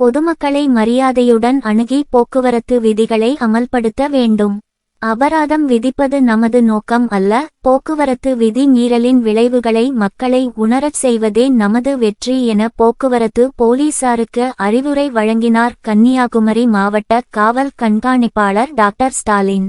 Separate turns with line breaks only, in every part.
பொதுமக்களை மரியாதையுடன் அணுகி போக்குவரத்து விதிகளை அமல்படுத்த வேண்டும். அபராதம் விதிப்பது நமது நோக்கம் அல்ல போக்குவரத்து விதி மீறலின் விளைவுகளை மக்களை உணரச் செய்வதே நமது வெற்றி என போக்குவரத்து போலீசாருக்கு அறிவுரை வழங்கினார் கன்னியாகுமரி மாவட்ட காவல் கண்காணிப்பாளர் டாக்டர் ஸ்டாலின்.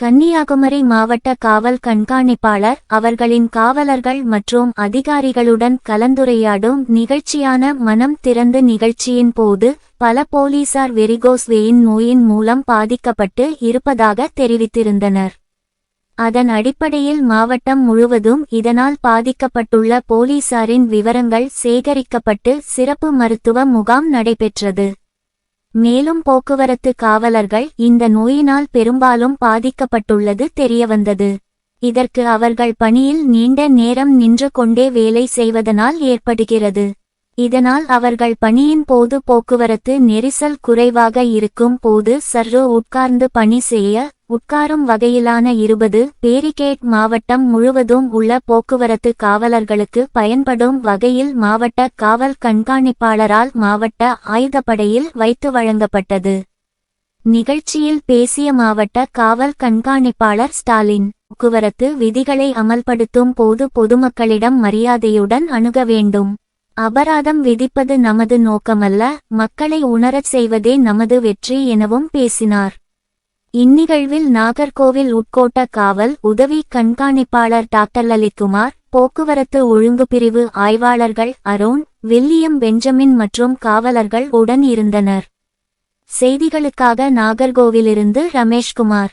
கன்னியாகுமரி மாவட்ட காவல் கண்காணிப்பாளர் அவர்களின் காவலர்கள் மற்றும் அதிகாரிகளுடன் கலந்துரையாடும் நிகழ்ச்சியான மனம் திறந்து நிகழ்ச்சியின் போது பல போலீசார் வெரிகோஸ்வேயின் நோயின் மூலம் பாதிக்கப்பட்டு இருப்பதாக தெரிவித்திருந்தனர். அதன் அடிப்படையில் மாவட்டம் முழுவதும் இதனால் பாதிக்கப்பட்டுள்ள போலீசாரின் விவரங்கள் சேகரிக்கப்பட்டு சிறப்பு மருத்துவ முகாம் நடைபெற்றது. மேலும் போக்குவரத்து காவலர்கள் இந்த நோயினால் பெரும்பாலும் பாதிக்கப்பட்டுள்ளது தெரியவந்தது. இதற்கு அவர்கள் பணியில் நீண்ட நேரம் நின்று கொண்டே வேலை செய்வதனால் ஏற்படுகிறது. இதனால் அவர்கள் பணியின் போது போக்குவரத்து நெரிசல் குறைவாக இருக்கும் போது சர்ரு உட்கார்ந்து பணி செய்ய உட்காரும் வகையிலான இருபது பேரிகேட் மாவட்டம் முழுவதும் உள்ள போக்குவரத்து காவலர்களுக்கு பயன்படும் வகையில் மாவட்ட காவல் கண்காணிப்பாளரால் மாவட்ட ஆயுதப்படையில் வைத்து வழங்கப்பட்டது. நிகழ்ச்சியில் பேசிய மாவட்ட காவல் கண்காணிப்பாளர் ஸ்டாலின் போக்குவரத்து விதிகளை அமல்படுத்தும் போது பொதுமக்களிடம் மரியாதையுடன் அணுக வேண்டும். அபராதம் விதிப்பது நமது நோக்கமல்ல. மக்களை உணரச் செய்வதே நமது வெற்றி எனவும் பேசினார். இந்நிகழ்வில் நாகர்கோவில் உட்கோட்ட காவல் உதவி கண்காணிப்பாளர் டாக்டர் லலித்குமார் போக்குவரத்து ஒழுங்கு பிரிவு ஆய்வாளர்கள் அருண் வில்லியம் பெஞ்சமின் மற்றும் காவலர்கள் உடன் இருந்தனர். செய்திகளுக்காக நாகர்கோவிலிருந்து ரமேஷ்குமார்.